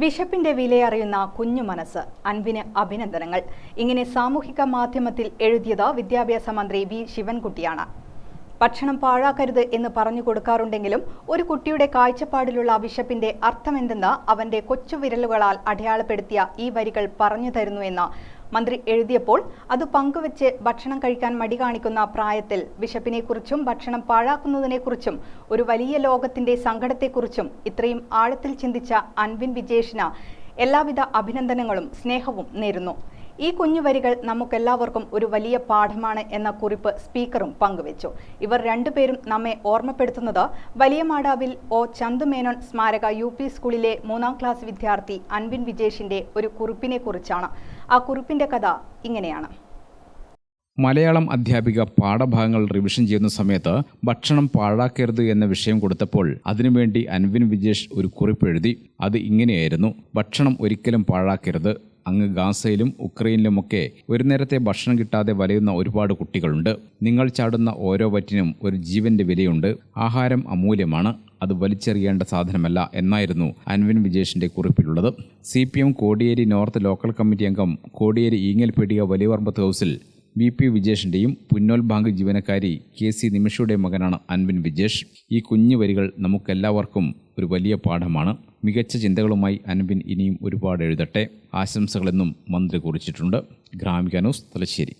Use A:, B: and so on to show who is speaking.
A: ബിഷപ്പിന്റെ വിലയറിയുന്ന കുഞ്ഞു മനസ്സ് അൻവിന് അഭിനന്ദനങ്ങൾ. ഇങ്ങനെ സാമൂഹിക മാധ്യമത്തിൽ എഴുതിയത് വിദ്യാഭ്യാസ മന്ത്രി വി. ശിവൻകുട്ടിയാണ്. ഭക്ഷണം പാഴാക്കരുത് എന്ന് പറഞ്ഞു കൊടുക്കാറുണ്ടെങ്കിലും ഒരു കുട്ടിയുടെ കാഴ്ചപ്പാടിലുള്ള വിശപ്പിന്റെ അർത്ഥമെന്തെന്ന് അവന്റെ കൊച്ചു വിരലുകളാൽ അടയാളപ്പെടുത്തിയ ഈ വരികൾ പറഞ്ഞു തരുന്നുവെന്ന് മന്ത്രി എഴുതിയപ്പോൾ അത് പങ്കുവച്ച് ഭക്ഷണം കഴിക്കാൻ മടി കാണിക്കുന്ന പ്രായത്തിൽ ബിഷപ്പിനെക്കുറിച്ചും ഭക്ഷണം പാഴാക്കുന്നതിനെക്കുറിച്ചും ഒരു വലിയ ലോകത്തിന്റെ സങ്കടത്തെക്കുറിച്ചും ഇത്രയും ആഴത്തിൽ ചിന്തിച്ച അൻവിൻ വിജേഷിന് എല്ലാവിധ അഭിനന്ദനങ്ങളും സ്നേഹവും നേരുന്നു. ഈ കുഞ്ഞു വരികൾ നമുക്കെല്ലാവർക്കും ഒരു വലിയ പാഠമാണ് എന്ന കുറിപ്പ് സ്പീക്കറും പങ്കുവച്ചു. ഇവർ രണ്ടുപേരും നമ്മെ ഓർമ്മപ്പെടുത്തുന്നത് വലിയ മാടാവിൽ ഒ ചന്തുമേനോൻ സ്മാരക യു പി സ്കൂളിലെ മൂന്നാം ക്ലാസ് വിദ്യാർത്ഥി അൻവിൻ വിജേഷിന്റെ ഒരു കുറിപ്പിനെ കുറിച്ചാണ്. ആ കുറിപ്പിന്റെ കഥ ഇങ്ങനെയാണ്.
B: മലയാളം അധ്യാപിക പാഠഭാഗങ്ങൾ റിവിഷൻ ചെയ്യുന്ന സമയത്ത് ഭക്ഷണം പാഴാക്കരുത് എന്ന വിഷയം കൊടുത്തപ്പോൾ അതിനുവേണ്ടി അൻവിൻ വിജേഷ് ഒരു കുറിപ്പ് എഴുതി. അത് ഇങ്ങനെയായിരുന്നു. ഭക്ഷണം ഒരിക്കലും പാഴാക്കരുത്. അങ്ങ് ഗാസയിലും ഉക്രൈനിലുമൊക്കെ ഒരു നേരത്തെ ഭക്ഷണം കിട്ടാതെ വലയുന്ന ഒരുപാട് കുട്ടികളുണ്ട്. നിങ്ങൾ ചാടുന്ന ഓരോ വറ്റിനും ഒരു ജീവന്റെ വിലയുണ്ട്. ആഹാരം അമൂല്യമാണ്. അത് വലിച്ചെറിയേണ്ട സാധനമല്ല എന്നായിരുന്നു അൻവിൻ വിജേഷിന്റെ കുറിപ്പിലുള്ളത്. C P M Kodiyeri north local committee അംഗം കോടിയേരി ഈങ്ങൽപീടിക വലിയവർമ്പത്ത് ഹൗസിൽ വി പി വിജേഷിന്റെയും പുന്നോൽ ബാങ്ക് ജീവനക്കാരി കെ സി നിമിഷയുടെ മകനാണ് അൻവിൻ വിജേഷ്. ഈ കുഞ്ഞു വരികൾ നമുക്കെല്ലാവർക്കും ഒരു വലിയ പാഠമാണ്. മികച്ച ചിന്തകളുമായി അൻവിൻ ഇനിയും ഒരുപാട് എഴുതട്ടെ ആശംസകളെന്നും മന്ത്രി കുറിച്ചിട്ടുണ്ട്. ഗ്രാമിക ന്യൂസ് തലശ്ശേരി.